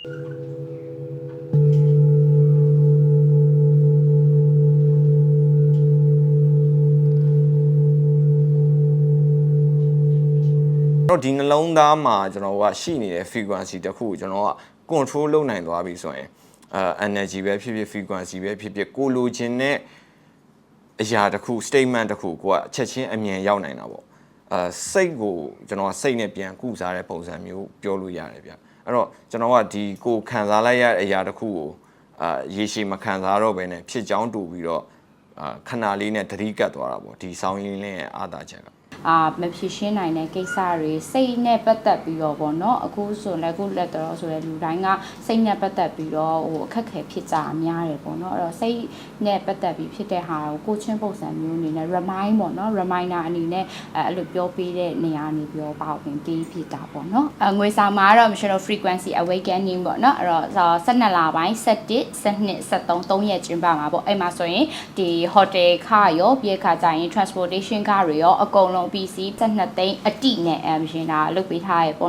တော့ဒီနှလုံးသားမှာကျွန်တော်ကရှိနေတဲ့ frequency တစ်ခုကိုကျွန်တော်က control လုပ်နိုင်သွားပြီဆိုရင်အဲ energy ပဲဖြစ်ဖြစ် frequency ပဲဖြစ်ဖြစ်ကိုလိုချင်တဲ့အရာတစ်ခု statement တစ်ခုကိုကချက်ချင်းအမြင်ရောက်နိုင်တာပေါ့ အဲစိတ်ကိုကျွန်တော်ကစိတ်နဲ့ပြန်ကုစားတဲ့ပုံစံမျိုးပြောလို့ရတယ်ဗျအဲ့တော့ကျွန်တော်ကဒီကိုခံစားလိုက်ရတဲ့အရာတစ်ခုကိုအာရေရှည်မခံစားတော့ဘဲနဲ့ဖြစ်ကြောင်းတူပြီးတော့အာခဏလေးနဲ့သတိကတ်သွားတာပေါ့ဒီဆောင်းရင်းလေးရဲ့အားသာချက်က အာမဖြစ်ရှင်းနိုင်တဲ့ကိစ္စတွေစိတ်နဲ့ပတ်သက်ပြီးတော့ဗောနော်အခုဆိုလည်းအခုလက်တော်ဆိုတဲ့လူတိုင်းကစိတ်နဲ့ပတ်သက်ပြီးတော့ဟိုအခက်ခဲဖြစ်ကြအများတယ်ဗောနော်အဲ့တော့စိတ်နဲ့ပတ်သက်ပြီးဖြစ်တဲ့ဟာကိုကိုချင်းပုံစံမျိုးအနေနဲ့ remind ဗောနော် reminder အနေနဲ့အဲအဲ့လိုပြောပေးတဲ့နေရာနေပြောပါဝင်ပေးဖြစ်တာဗောနော်အငွေစာမှာတော့ mission frequency awakening ဗောနော်အဲ့တော့12လပိုင်း17 12 73 3ရက်ကျင်းပမှာဗောအဲ့မှာဆိုရင်ဒီ hotel ခရောပြေခါကြရင် transportation ခတွေရောအကုန်လုံး PC 12သိန်းအတိနဲ့အမရှင်တာလုတ်ပေးထားရပေါ့